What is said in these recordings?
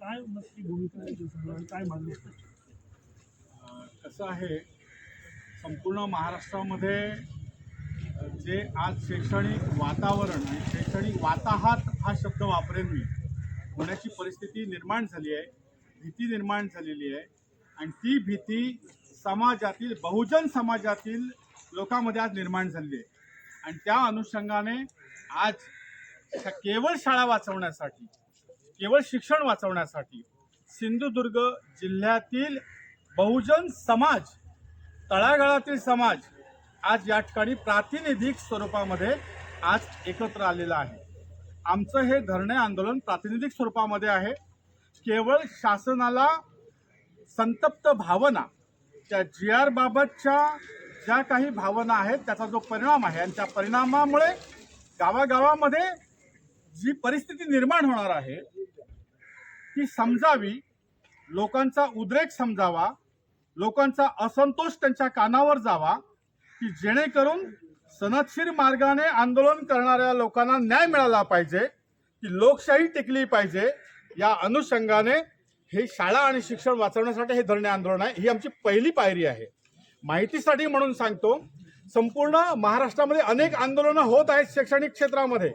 काय नक्की भूमिका काय मागणी कसं आहे संपूर्ण महाराष्ट्रामध्ये जे आज शैक्षणिक वातावरण आणि शैक्षणिक वाताहात हा शब्द वापरेन मी. होण्याची परिस्थिती निर्माण झाली आहे भीती निर्माण झालेली आहे आणि ती भीती समाजातील बहुजन समाजातील लोकांमध्ये आज निर्माण झाली आहे. आणि त्या अनुषंगाने आज केवळ शाळा वाचवण्यासाठी केवळ शिक्षण वाचवण्यासाठी सिंधुदुर्ग जिल्ह्यातील बहुजन समाज तळागाळातील समाज आज या ठिकाणी प्रातिनिधिक स्वरूपामध्ये आज एकत्र आलेला आहे. आमचं हे धरणे आंदोलन प्रातिनिधिक स्वरूपामध्ये आहे. केवळ शासनाला संतप्त भावना त्या जी आर बाबतच्या ज्या काही भावना आहेत त्याचा जो परिणाम आहे आणि त्या परिणामामुळे गावागावामध्ये जी परिस्थिती निर्माण होणार आहे ती समजावी लोकांचा उद्रेक समजावा लोकांचा असंतोष त्यांच्या कानावर जावा की जेणेकरून सनदशीर मार्गाने आंदोलन करणाऱ्या लोकांना न्याय मिळाला पाहिजे की लोकशाही टिकली पाहिजे या अनुषंगाने हे शाळा आणि शिक्षण वाचवण्यासाठी हे धरणे आंदोलन आहे ही आमची पहिली पायरी आहे. माहितीसाठी म्हणून सांगतो संपूर्ण महाराष्ट्रामध्ये अनेक आंदोलनं होत आहेत शैक्षणिक क्षेत्रामध्ये.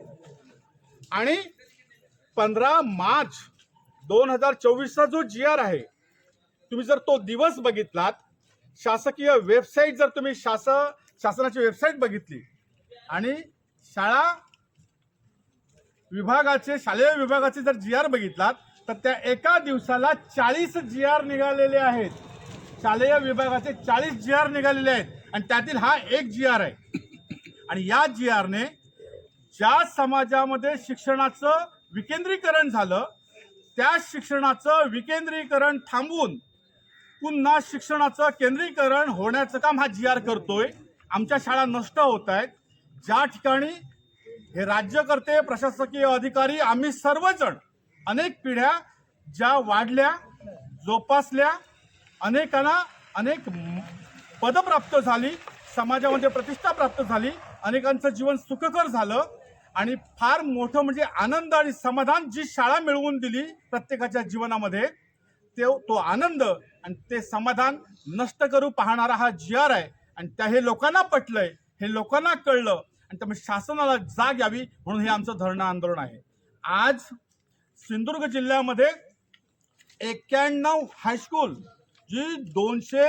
आणि पंधरा मार्च दोन हजार चोवीसचा जो जी आर आहे तुम्ही जर तो दिवस बघितलात शासकीय वेबसाईट जर तुम्ही शास शासनाची वेबसाईट बघितली आणि शाळा विभागाचे शालेय विभागाचे जर जी आर बघितलात तर त्या एका दिवसाला चाळीस जी आर निघालेले आहेत. शालेय विभागाचे चाळीस जी आर निघालेले आहेत. आणि त्यातील हा एक जी आर आहे. आणि या जी आरने ज्या समाजामध्ये शिक्षणाचं विकेंद्रीकरण झालं त्या शिक्षणाचं विकेंद्रीकरण थांबवून पुन्हा शिक्षणाचं केंद्रीकरण होण्याचं काम हा जी आर करतोय. आमच्या शाळा नष्ट होत आहेत. ज्या ठिकाणी हे राज्यकर्ते प्रशासकीय अधिकारी आम्ही सर्वजण अनेक पिढ्या ज्या वाढल्या जोपासल्या अनेकांना अनेक पदं प्राप्त झाली समाजामध्ये प्रतिष्ठा प्राप्त झाली अनेकांचं जीवन सुखकर झालं. आणि फार मोठं म्हणजे आनंद आणि समाधान जी शाळा मिळवून दिली प्रत्येकाच्या जीवनामध्ये ते तो आनंद आणि ते समाधान नष्ट करू पाहणारा हा जी आर आहे. आणि त्या हे लोकांना पटलंय हे लोकांना कळलं आणि त्यामुळे शासनाला जाग यावी म्हणून हे आमचं धरणं आंदोलन आहे. आज सिंधुदुर्ग जिल्ह्यामध्ये एक्क्याण्णव हायस्कूल जी दोनशे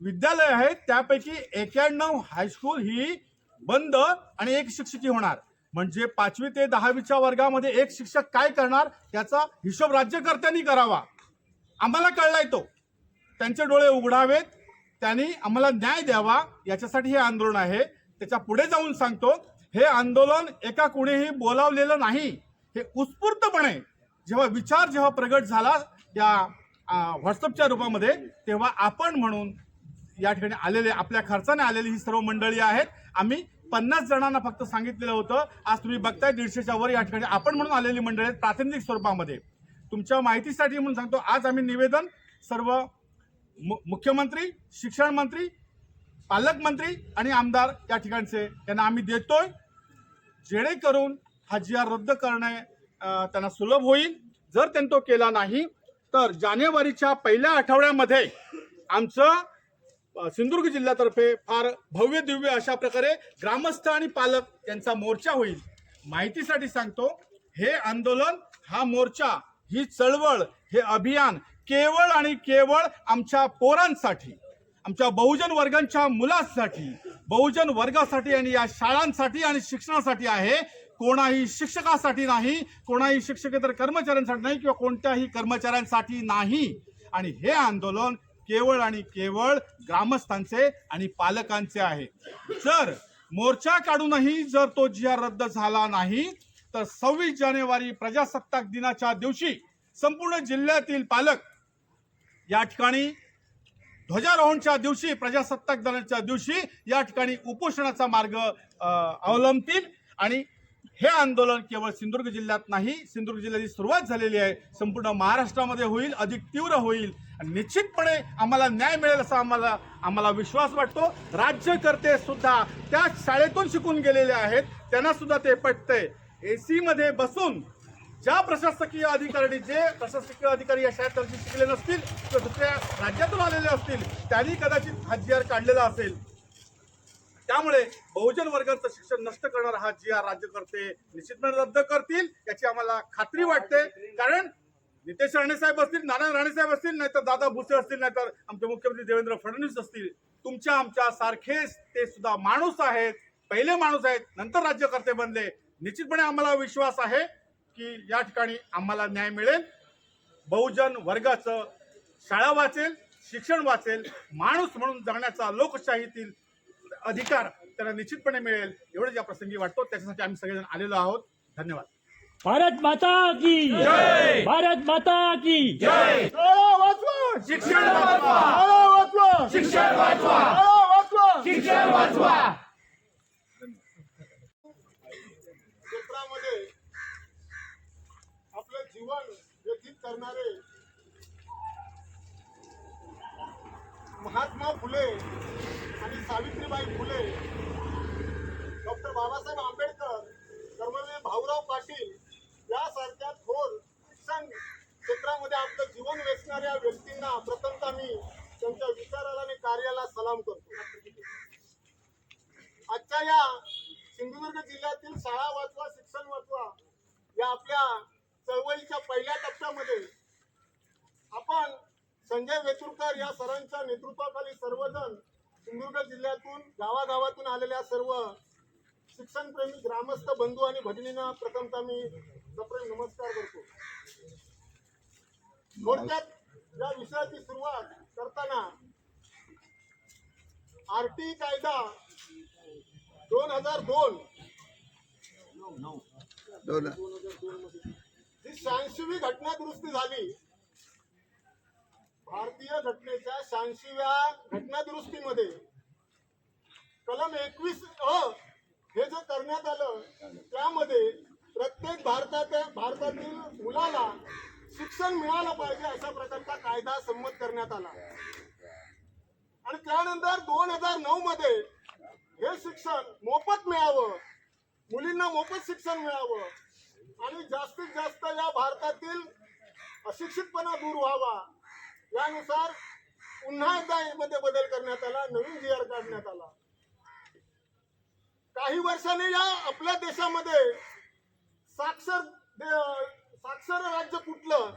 विद्यालय आहेत त्यापैकी एक्क्याण्णव हायस्कूल ही बंद आणि एक शिक्षकी होणार. म्हणजे पाचवी ते दहावीच्या वर्गामध्ये एक शिक्षक काय करणार याचा हिशोब राज्यकर्त्यांनी करावा. आम्हाला कळलाय तो. त्यांचे डोळे उघडावेत. त्यांनी आम्हाला न्याय द्यावा. याच्यासाठी हे आंदोलन आहे. त्याच्या पुढे जाऊन सांगतो हे आंदोलन एका कुणीही बोलावलेलं नाही. हे उत्स्फूर्तपणे जेव्हा विचार जेव्हा प्रगट झाला या व्हॉट्सअपच्या रूपामध्ये तेव्हा आपण म्हणून या ठिकाणी आलेले आपल्या खर्चाने आलेली ही सर्व मंडळी आहेत. आम्ही पन्नास जणांना फक्त सांगितलेलं होतं आज तुम्ही बघताय दीडशेच्या वर या ठिकाणी आपण म्हणून आलेली मंडळी आहेत प्रातिनिधिक स्वरूपामध्ये. तुमच्या माहितीसाठी म्हणून सांगतो आज आम्ही निवेदन सर्व मु- मुख्यमंत्री शिक्षण मंत्री पालकमंत्री आणि आमदार या ठिकाणचे यांना आम्ही देतोय. जेणेकरून हा जी आर रद्द करणे त्यांना सुलभ होईल. जर त्यांनी तो केला नाही तर जानेवारीच्या पहिल्या आठवड्यामध्ये आमचं सिंधुदुर्ग जिल्ह्यातर्फे फार भव्य दिव्य अशा प्रकारे ग्रामस्थ आणि पालक यांचा मोर्चा होईल. माहितीसाठी सांगतो हे आंदोलन हा मोर्चा ही चळवळ हे अभियान केवळ आणि केवळ आमच्या पोरांसाठी आमच्या बहुजन वर्गांच्या मुलांसाठी बहुजन वर्गासाठी आणि या शाळांसाठी आणि शिक्षणासाठी आहे. कोणाही शिक्षकासाठी नाही कोणाही शिक्षकेतर कर्मचाऱ्यांसाठी नाही किंवा कोणत्याही कर्मचाऱ्यांसाठी नाही. आणि हे आंदोलन केवळ आणि केवळ ग्रामस्थांचे आणि पालकांचे आहे. जर मोर्चा काढूनही जर तो जी आर रद्द झाला नाही तर सव्वीस जानेवारी प्रजासत्ताक दिनाच्या दिवशी संपूर्ण जिल्ह्यातील पालक या ठिकाणी ध्वजारोहणच्या दिवशी प्रजासत्ताक दिनाच्या दिवशी या ठिकाणी उपोषणाचा मार्ग अवलंबतील आणि हे आंदोलन केवळ सिंधुदुर्ग जिल्ह्यात नाही सिंधुदुर्ग जिल्ह्याची सुरुवात झालेली आहे. संपूर्ण महाराष्ट्रामध्ये होईल अधिक तीव्र होईल. आणि निश्चितपणे आम्हाला न्याय मिळेल असा आम्हाला आम्हाला विश्वास वाटतो. राज्यकर्ते सुद्धा त्या शाळेतून शिकून गेलेले आहेत. त्यांना सुद्धा ते पटतंय. ए सीमध्ये बसून ज्या प्रशासकीय अधिकारी जे प्रशासकीय अधिकारी या शाळेत शिकले नसतील किंवा दुसऱ्या राज्यातून आलेले असतील त्यांनी कदाचित हा काढलेला असेल. त्यामुळे बहुजन वर्गाचं शिक्षण नष्ट करणारा हा जी आर राज्यकर्ते निश्चितपणे रद्द करतील याची आम्हाला खात्री वाटते. कारण नितेश राणे साहेब असतील नारायण राणे साहेब असतील नाहीतर दादा भुसे असतील नाहीतर आमचे मुख्यमंत्री देवेंद्र फडणवीस असतील. तुमच्या आमच्या सारखेच ते सुद्धा माणूस आहेत पहिले माणूस आहेत नंतर राज्यकर्ते बनले. निश्चितपणे आम्हाला विश्वास आहे की या ठिकाणी आम्हाला न्याय मिळेल. बहुजन वर्गाचं शाळा वाचेल शिक्षण वाचेल माणूस म्हणून जगण्याचा लोकशाहीतील अधिकार त्यांना निश्चितपणे मिळेल एवढंच या प्रसंगी वाटतो. त्याच्यासाठी आम्ही सगळेजण आलेलो आहोत. धन्यवाद. भारत माता की भारत माता की शिक्षण वाचवा! शिक्षण वाचवा! शिक्षण वाचवा! क्षेत्रामध्ये आपलं जीवन व्यतीत करणारे महात्मा फुले आणि सावित्रीबाई फुले डॉक्टर बाबासाहेब आंबेडकर कर्मवीर भाऊराव पाटील यासारख्या थोर शिक्षण क्षेत्रामध्ये आपलं जीवन वेचणाऱ्या व्यक्तींना प्रथमतः मी त्यांच्या विचाराला आणि कार्याला सलाम करतो. आजच्या या सिंधुदुर्ग जिल्ह्यातील शाळा वाचवा शिक्षण वाचवा या आपल्या चळवळीच्या पहिल्या टप्प्यामध्ये आपण संजय वेचुरकर या सरांच्या नेतृत्वाखाली सर्वजण सिंधुदुर्ग जिल्ह्यातून गावागावातून आलेल्या सर्व शिक्षणप्रेमी ग्रामस्थ बंधू आणि भगिनींना प्रथमतः मी सप्रेम नमस्कार करतो. थोडक्यात या विषयाची सुरुवात करताना आरटी कायदा दोन हजार दोन जी शहाऐंशीवी घटना दुरुस्ती झाली. भारतीय घटनेच्या शहाऐंशीव्या घटना दुरुस्तीमध्ये कलम एकवीस अ हे जे करण्यात आलं त्यामध्ये प्रत्येक भारतात भारतातील मुलाला शिक्षण मिळालं पाहिजे अशा प्रकारचा कायदा संमत करण्यात आला. आणि त्यानंतर दोन हजार नऊ मध्ये हे शिक्षण मोफत मिळावं मुलींना मोफत शिक्षण मिळावं आणि जास्तीत जास्त या भारतातील अशिक्षितपणा दूर व्हावा यानुसार पुन्हा एकदा यामध्ये बदल करण्यात आला नवीन जी आर काढण्यात आला. काही वर्षाने या आपल्या देशामध्ये साक्षर दे- साक्षर राज्य कुठलं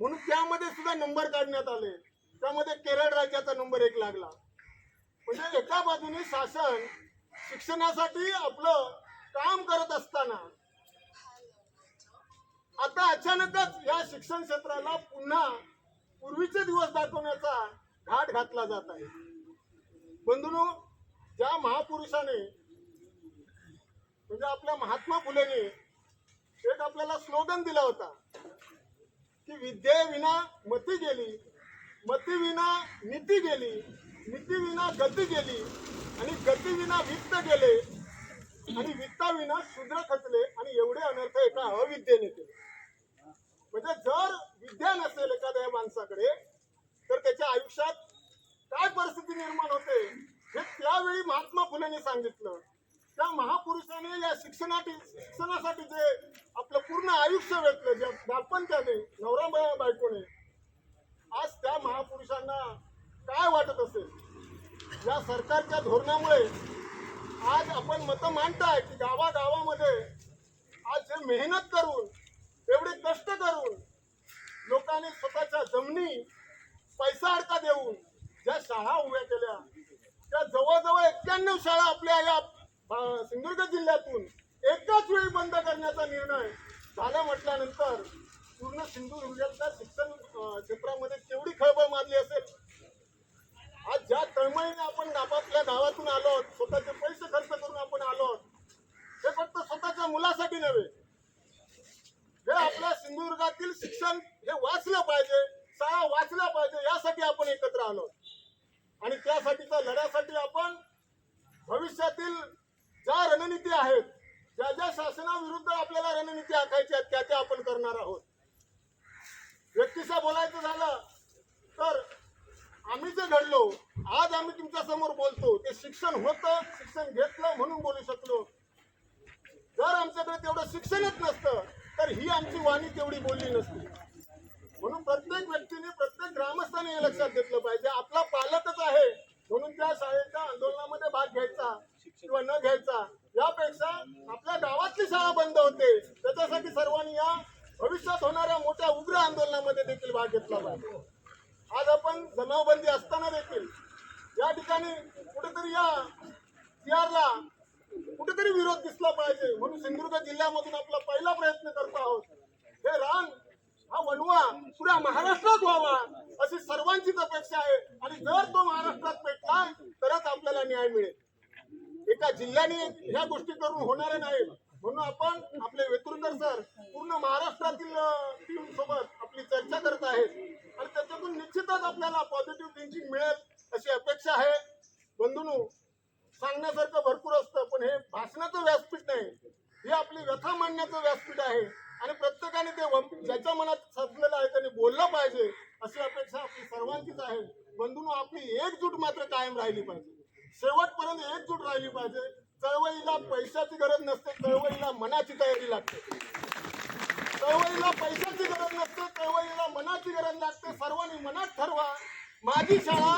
म्हणून त्यामध्ये सुद्धा नंबर काढण्यात आले. त्यामध्ये केरळ राज्याचा नंबर एक लागला. म्हणजे एका बाजूने शासन शिक्षणासाठी आपलं काम करत असताना आता अचानकच या शिक्षण क्षेत्राला पुन्हा पूर्वीचे दिवस दाखवण्याचा घाट घातला जात आहे. बंधूनो ज्या महापुरुषाने म्हणजे आपल्या महात्मा फुलेने एक आपल्याला स्लोगन दिला होता की विद्येविना मती गेली मतीविना नीती गेली नीतीविना गती गेली आणि गतीविना वित्त गेले आणि वित्ताविना शूद्र खचले आणि एवढे अनर्थ एका अविद्येने केले. म्हणजे जर विद्या नसेल एखाद्या माणसाकडे तर त्याच्या आयुष्यात काय परिस्थिती निर्माण होते हे त्यावेळी महात्मा फुलेंनी सांगितलं. त्या महापुरुषाने या शिक्षणासाठी शिक्षणासाठी जे आपलं पूर्ण आयुष्य वेचलं दापण त्याने नवरा बायकोने आज त्या महापुरुषांना काय वाटत असेल? या सरकारच्या धोरणामुळे आज आपण मतं मांडताय की गावागावामध्ये आज जे मेहनत करून एवढे कष्ट करून लोकांनी स्वतःच्या जमिनी पैसा अडका देऊन ज्या शाळा उभ्या केल्या त्या जवळजवळ एक्क्याण्णव शाळा आपल्या या सिंधुदुर्ग जिल्ह्यातून एकाच वेळी बंद करण्याचा निर्णय झाला म्हटल्यानंतर पूर्ण सिंधुदुर्गाच्या शिक्षण क्षेत्रामध्ये केवढी खळबळ मारली असेल आज ज्या तळमळीने आपण आपापल्या गावातून आलो आहोत, स्वतःचे पैसे खर्च करून आपण आलो आहोत, हे फक्त स्वतःच्या मुलासाठी नव्हे हे आपल्या सिंधुदुर्गातील शिक्षण हे वाचलं पाहिजे शाळा वाचल्या पाहिजे यासाठी आपण एकत्र आलो आणि त्यासाठीच्या लढ्यासाठी आपण भविष्यातील ज्या रणनीती आहेत ज्या ज्या शासनाविरुद्ध आपल्याला रणनीती आखायच्या आहेत त्या त्या आपण करणार आहोत व्यक्तिशा बोलायचं झालं तर आम्ही जे घडलो आज आम्ही तुमच्यासमोर बोलतो ते शिक्षण होतं शिक्षण घेतलं म्हणून बोलू शकलो जर आमच्याकडे तेवढं शिक्षणच नसतं तर ही आमची वाणी तेवढी बोलली नसती. म्हणून प्रत्येक व्यक्तीने प्रत्येक ग्रामस्थाने हे लक्षात घेतलं पाहिजे. आपला पालकच आहे म्हणून त्या शाळेच्या आंदोलनामध्ये भाग घ्यायचा किंवा न घ्यायचा. यापेक्षा आपल्या गावातली शाळा बंद होते. त्याच्यासाठी सर्वांनी या भविष्यात होणाऱ्या मोठ्या उग्र आंदोलनामध्ये देखील भाग घेतला पाहिजे. आज आपण जमावबंदी असताना देखील या ठिकाणी कुठेतरी या सीआरला कुठेतरी विरोध दिसला पाहिजे म्हणून सिंधुदुर्ग जिल्ह्यामधून आपला पहिला प्रयत्न करत आहोत. हे रान हा वणवा पुऱ्या महाराष्ट्रात व्हावा अशी सर्वांचीच अपेक्षा आहे. आणि जर तो महाराष्ट्रात पेटला तरच आपल्याला न्याय मिळेल. एका जिल्ह्याने ह्या गोष्टी करून होणार नाही म्हणून आपण आपले वेतुरकर सर पूर्ण महाराष्ट्रातील टीम सोबत आपली चर्चा करत आहेत. आणि त्याच्यातून निश्चितच आपल्याला पॉझिटिव्ह थिंकिंग मिळेल अशी अपेक्षा आहे. बंधूनू सांगण्यासारखं भरपूर असतं पण हे भाषणाचं व्यासपीठ नाही. हे आपली व्यथा मांडण्याचं व्यासपीठ आहे. आणि प्रत्येकाने ते ज्याच्या मनात सजलेलं आहे त्याने बोललं पाहिजे अशी अपेक्षा आपली सर्वांचीच आहे. बंधूंनो आपली एकजूट मात्र कायम राहिली पाहिजे. शेवटपर्यंत एकजूट राहिली पाहिजे. चळवळीला पैशाची गरज नसते चळवळीला मनाची तयारी लागते. चळवळीला पैशाची गरज नसते चळवळीला मनाची गरज लागते. सर्वांनी मनात ठरवा. माझी शाळा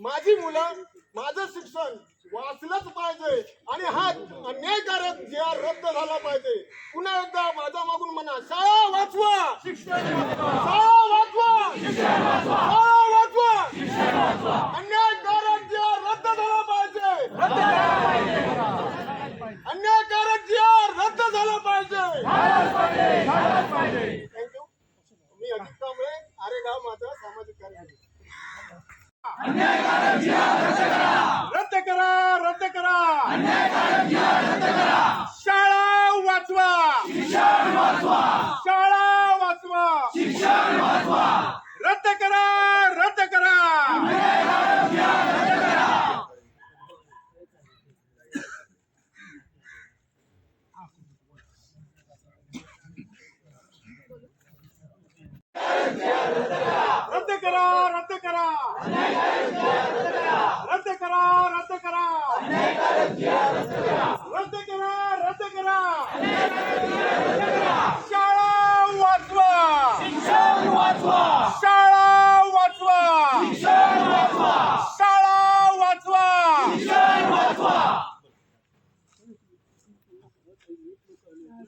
माझी मुलं माझं शिक्षण वाचलंच पाहिजे. आणि हा अन्यायकारक जे आर रद्द झाला पाहिजे. पुन्हा एकदा माझ्या मागून म्हणा शाळा वाचवा. शाळा वाचवा. शाळा वाचवा. अन्यायकारक जे आर रद्द झाला पाहिजे. अन्यायकारक जे आर रद्द झाला पाहिजे. थँक्यू मी अजित कांबळे आरेगाव माझा सामाजिक कार्यकर्ता रद्द करा. रद्द करा. शाळा वाचवा.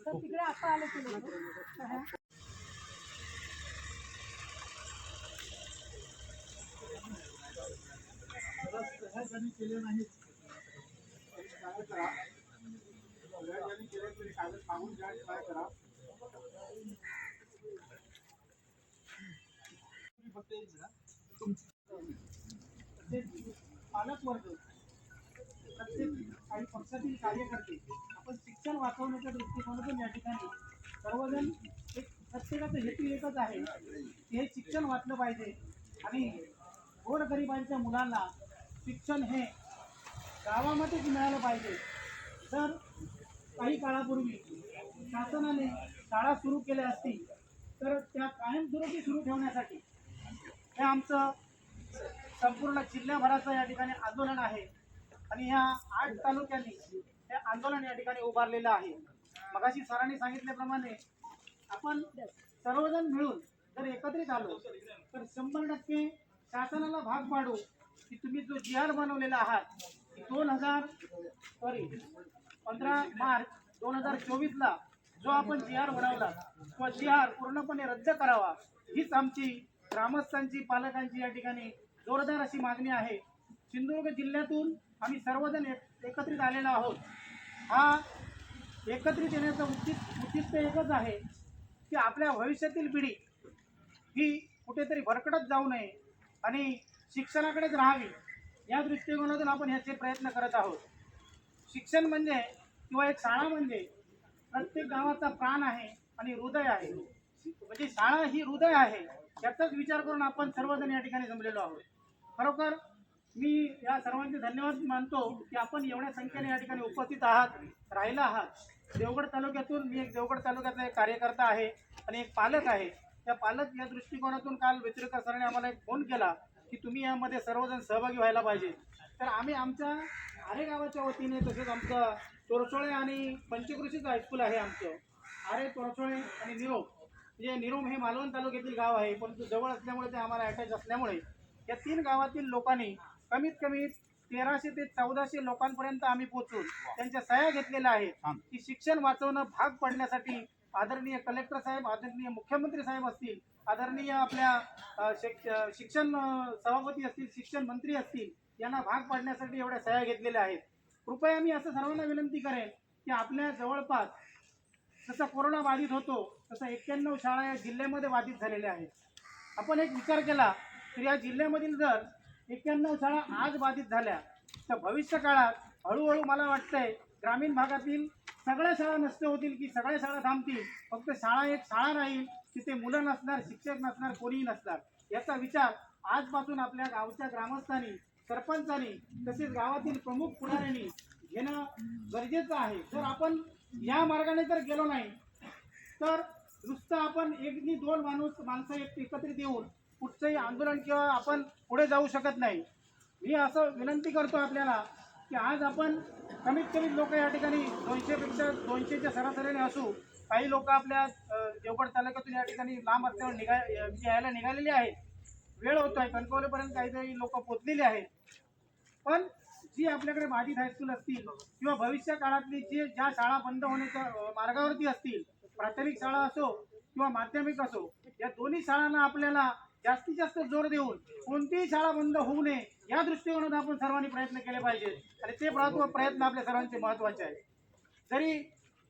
तर तिकडे आता आले ते लोक केले नाहीत काय करा केले तरी कागद सांगून घ्या काय करा फक्त एक मिनिट. पालक वर्ग प्रत्येक काही पक्षातील कार्यकर्ते आपण शिक्षण वाचवण्याच्या दृष्टिकोनातून या ठिकाणी सर्वजण एक प्रत्येकाचा हेतू एकच आहे की हे शिक्षण वाचलं पाहिजे. आणि गोरगरिबांच्या मुलांना शिक्षण हे गावामध्येच मिळालं पाहिजे. तर काही काळापूर्वी शासनाने शाळा सुरू केल्या असतील तर त्या कायमस्वरूपी सुरू ठेवण्यासाठी हे आमचं संपूर्ण जिल्ह्याभराचं या ठिकाणी आंदोलन आहे. आणि ह्या आठ तालुक्यांनी हे आंदोलन या ठिकाणी उभारलेलं आहे. मगाशी सरांनी सांगितल्याप्रमाणे आपण सर्वजण मिळून जर एकत्रित आलो तर शंभर टक्के शासनाला भाग पाडू की तुम्ही जो जी आर बनवलेला आहात दोन हजार सॉरी पंधरा मार्च दोन हजार चोवीसला जो आपण जी आर बनवला तो जी आर पूर्णपणे रद्द करावा. हीच आमची ग्रामस्थांची पालकांची या ठिकाणी जोरदार अशी मागणी आहे. सिंधुदुर्ग जिल्ह्यातून आम्ही सर्वजण एक- एकत्रित आलेलो आहोत. हा एकत्रित येण्याचं उद्दिष्ट उद्दिष्ट एकच आहे की आपल्या भविष्यातील पिढी ही कुठेतरी भरकटत जाऊ नये आणि शिक्षणाकडेच राहावी. या दृष्टिकोनातून आपण ह्याचे प्रयत्न करत आहोत. शिक्षण म्हणजे किंवा एक शाळा म्हणजे प्रत्येक गावाचा प्राण आहे आणि हृदय आहे. म्हणजे शाळा ही हृदय आहे याचाच विचार करून आपण सर्वजण या ठिकाणी जमलेलो आहोत. खरोखर मी या सर्वांचे धन्यवाद मानतो की आपण एवढ्या संख्येने या ठिकाणी उपस्थित आहात राहिला आहात. देवगड तालुक्यातून मी एक देवगड तालुक्यातला एक कार्यकर्ता आहे आणि एक पालक आहे. त्या पालक या दृष्टिकोनातून काल व्यतिरिक्त सरांनी आम्हाला एक फोन केला की तुम्ही यामध्ये सर्वजण सहभागी व्हायला पाहिजे. तर आम्ही आमच्या आरे गावाच्या वतीने तसेच आमचं चोरसोळे आणि पंचकृषीचं हायस्कूल आहे आमचं. आरे तोरसोळे आणि निरोप. म्हणजे निरोम हे मालवण तालुक्यातील गाव आहे परंतु जवळ असल्यामुळे ते आम्हाला अटॅच असल्यामुळे या तीन गावातील लोकांनी कमीत कमी तेराशे ते चौदाशे लोकांपर्यंत आम्ही पोहोचून त्यांच्या सह्या घेतलेल्या आहेत की शिक्षण वाचवणं भाग पडण्यासाठी आदरणीय कलेक्टर साहेब आदरणीय मुख्यमंत्री साहेब असतील आदरणीय आपल्या शिक्षण सभापती असतील शिक्षण मंत्री असतील यांना भाग पाडण्यासाठी एवढ्या सह्या घेतलेल्या आहेत. कृपया मी असं सर्वांना विनंती करेन की आपल्या जवळपास जसा कोरोना बाधित होतो तसं एक्क्याण्णव शाळा या जिल्ह्यामध्ये बाधित झालेल्या आहेत. आपण एक विचार केला तर या जिल्ह्यामधील जर एक्क्याण्णव शाळा आज बाधित झाल्या. तर भविष्य काळात हळूहळू मला वाटतंय ग्रामीण भागातील सगळ्या शाळा नष्ट होतील की सगळ्या शाळा थांबतील. फक्त शाळा एक शाळा राहील तिथे मुलं नसणार शिक्षक नसणार कोणीही नसणार. याचा विचार आजपासून आपल्या गावच्या ग्रामस्थांनी सरपंचांनी तसेच गावातील प्रमुख पुढाऱ्यांनी घेणं गरजेचं आहे. जर आपण या मार्गाने जर गेलो नाही तर नुसतं आपण एक दोन माणूस माणसं एक एकत्रित येऊन कुठचंही आंदोलन किंवा आपण पुढे जाऊ शकत नाही. मी असं विनंती करतो आपल्याला की आज आपण कमीत कमी लोक या ठिकाणी दोनशेपेक्षा दोनशेच्या सरासरीने असू. काही लोक आपल्या देवगड तालुक्यातून या ठिकाणी लांब असल्यावर निघा यायला निघालेले आहेत. वेळ होतो कणकवलीपर्यंत काही काहीतरी लोक पोचलेले आहेत. पण जी आपल्याकडे बाधित हायस्कूल असतील किंवा भविष्य काळातली जे ज्या शाळा बंद होण्याच्या मार्गावरती असतील प्राथमिक शाळा असो किंवा माध्यमिक असो या दोन्ही शाळांना आपल्याला जास्तीत जास्त जोर देऊन कोणतीही शाळा बंद होऊ नये या दृष्टिकोनात आपण सर्वांनी प्रयत्न केले पाहिजेत आणि ते प्रयत्न आपल्या सर्वांचे महत्त्वाचे आहेत. जरी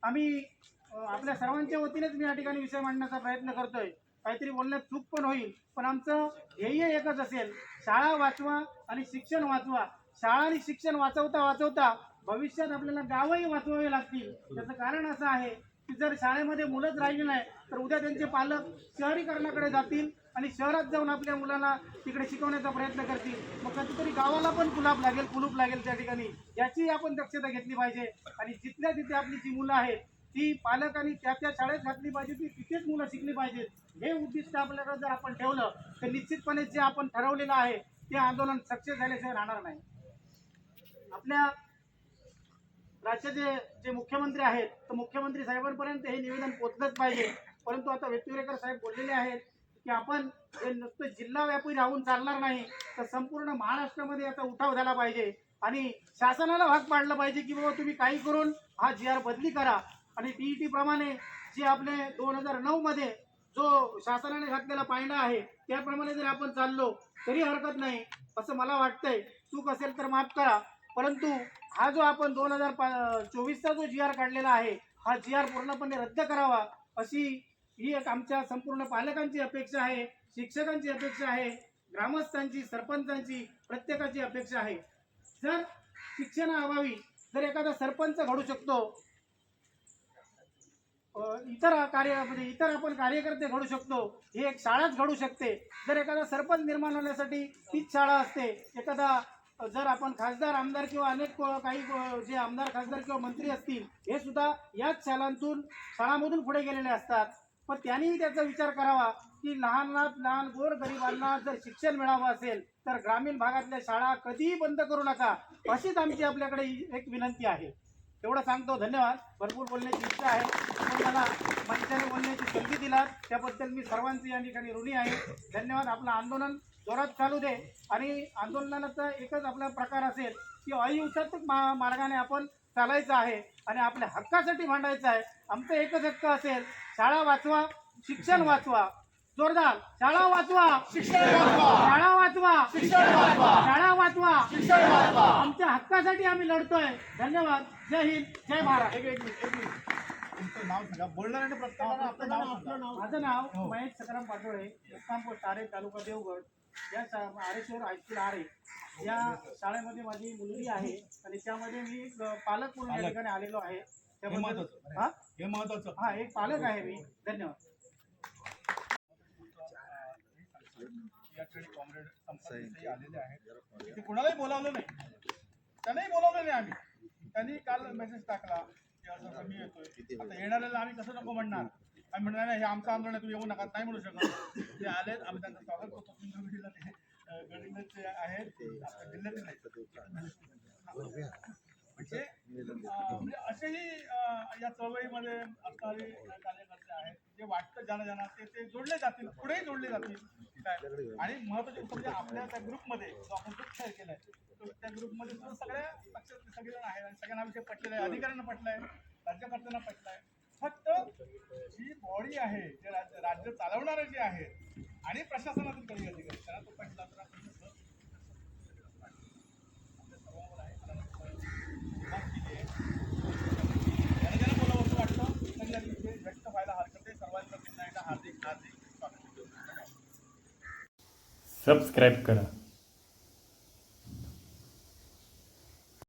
आम्ही आपल्या सर्वांच्या वतीनेच मी या ठिकाणी विषय मांडण्याचा प्रयत्न करतोय. काहीतरी बोलण्यात चूक पण होईल पण आमचं ध्येय एकच असेल शाळा वाचवा आणि शिक्षण वाचवा. शाळा आणि शिक्षण वाचवता वाचवता भविष्यात आपल्याला गावही वाचवावे लागतील. त्याचं कारण असं आहे की जर शाळेमध्ये मुलंच राहिली नाही तर उद्या त्यांचे पालक शहरीकरणाकडे जातील आणि शहरात जाऊन आपल्या मुलांना तिकडे शिकवण्याचा प्रयत्न करतील. मग कधीतरी गावाला पण कुलाप लागेल कुलूप लागेल त्या ठिकाणी. याची आपण दक्षता घेतली पाहिजे. आणि जिथल्या तिथे आपली जी मुलं आहेत ती पालकांनी त्या त्या शाळेत घातली पाहिजे ती तिथेच मुलं शिकली पाहिजेत. हे उद्दिष्ट आपल्याकडे जर आपण ठेवलं तर निश्चितपणे जे आपण ठरवलेलं आहे ते आंदोलन सक्सेस झाल्याशिवाय राहणार नाही. आपल्या राज्याचे जे मुख्यमंत्री आहेत तर मुख्यमंत्री साहेबांपर्यंत हे निवेदन पोचलंच पाहिजे. परंतु आता वेतुरेकर साहेब बोललेले आहेत की आपण हे नुसतं जिल्हाव्यापी राहून चालणार नाही तर संपूर्ण महाराष्ट्रामध्ये याचा उठाव झाला पाहिजे. आणि शासनाला भाग पाडलं पाहिजे की बाबा तुम्ही काही करून हा जी आर बदली करा. आणि टीईटी प्रमाणे जे आपले दोन हजार नऊ मध्ये जो शासनाने घातलेला पायंडा आहे त्याप्रमाणे जर आपण चाललो तरी हरकत नाही. असं मला वाटतंय. चूक असेल तर माफ करा. परंतु हा जो आपण दोन हजार चोवीसचा जो जी आर काढलेला आहे हा जी आर पूर्णपणे रद्द करावा अशी ही एक आमच्या संपूर्ण पालकांची अपेक्षा आहे शिक्षकांची अपेक्षा आहे ग्रामस्थांची सरपंचांची प्रत्येकाची अपेक्षा आहे. जर शिक्षणाअभावी जर एखादा सरपंच घडू शकतो इतर कार्य म्हणजे इतर आपण कार्यकर्ते घडू शकतो ही एक शाळाच घडू शकते. जर एखादा सरपंच निर्माण होण्यासाठी तीच शाळा असते एखादा जर आपण खासदार आमदार किंवा अनेक काही जे आमदार खासदार किंवा मंत्री असतील हे सुद्धा याच शाळांतून शाळांमधून पुढे गेलेले असतात. पण त्यांनीही त्याचा विचार करावा की लहानात लहान गोर गरिबांना जर शिक्षण मिळावं असेल तर ग्रामीण भागातल्या शाळा कधीही बंद करू नका अशीच आमची आपल्याकडे एक विनंती आहे. एवढं सांगतो धन्यवाद. भरपूर बोलण्याची इच्छा आहे. पण मला मंचाने बोलण्याची संधी दिला त्याबद्दल मी सर्वांचे या ठिकाणी ऋणी आहे. धन्यवाद. आपलं आंदोलन जोरात चालू दे. आणि आंदोलनाचा एकच आपला प्रकार असेल की अहिंसात्मक मा मार्गाने आपण चालायचं आहे आणि आपल्या हक्कासाठी भांडायचं आहे. आमचं एकच हक्क असेल शाळा वाचवा शिक्षण वाचवा. जोरदार. शाळा वाचवा. शिक्षण शाळा वाचवा. शिक्षण शाळा वाचवा. शिक्षण आमच्या हक्कासाठी आम्ही लढतोय. धन्यवाद. जय हिंद. जय महाराष्ट्र एक एक मिनिट एक मिनिट. तुमचं नाव सांगा. बोलणाऱ्याने प्रत्येकानं आपलं नाव सांगा. माझं नाव महेश सकाराम पाटोळे इस्लामपूर तारे तालुका देवगड. या आरेश्वर हायस्कूल आरे. या शाळेमध्ये माझी मुलगी आहे आणि त्यामध्ये मी पालक म्हणून या ठिकाणी आलेलो आहे. हे त्याबद्दल महत्वाचं हा? हे महत्वाचं हा एक पालक आहे मी. धन्यवाद. आलेले आहेत कोणालाही बोलावलं नाही. त्यांनाही बोलावलं नाही आम्ही. त्यांनी काल मेसेज टाकला की असं मी येतोय. आता येणाऱ्याला आम्ही कसं नको म्हणणार? आम्ही म्हणणार नाही हे आमचं आंदोलन आहे तू येऊ नका नाही म्हणू शकत. ते आलेत आम्ही त्यांचं स्वागत करतो. सिंधुदुर्गला आहेत जिल्ह्यातील म्हणजे म्हणजे असेही या चळवळीमध्ये असणारे कार्यकर्ते आहेत जे वाटतं ज्यांना ज्यांना ते ते जोडले जातील पुढेही जोडले जातील. काय आणि महत्वाची गोष्ट म्हणजे आपल्या त्या ग्रुपमध्ये जो आपण ग्रुप शेअर केलाय आहे त्या ग्रुपमध्ये सुद्धा सगळ्या पक्षातले सगळेजण आहेत आणि सगळ्यांना विषय पटलेला आहे अधिकाऱ्यांना पटलाय राज्यकर्त्यांना पटलाय. फक्त जी बॉडी आहे जे राज्य राज्य चालवणारे जे आहेत आणि प्रशासनातील काही अधिकारी त्यांना तो पहिला तर आपल्या सर्वांवर आहे. ज्यांना ज्यांना बोलावं असं वाटतं त्यांनी व्यक्त व्हायला हरकत आहे सर्वांचं पुन्हा एकदा हार्दिक हार्दिक स्वागत. सबस्क्राईब करा.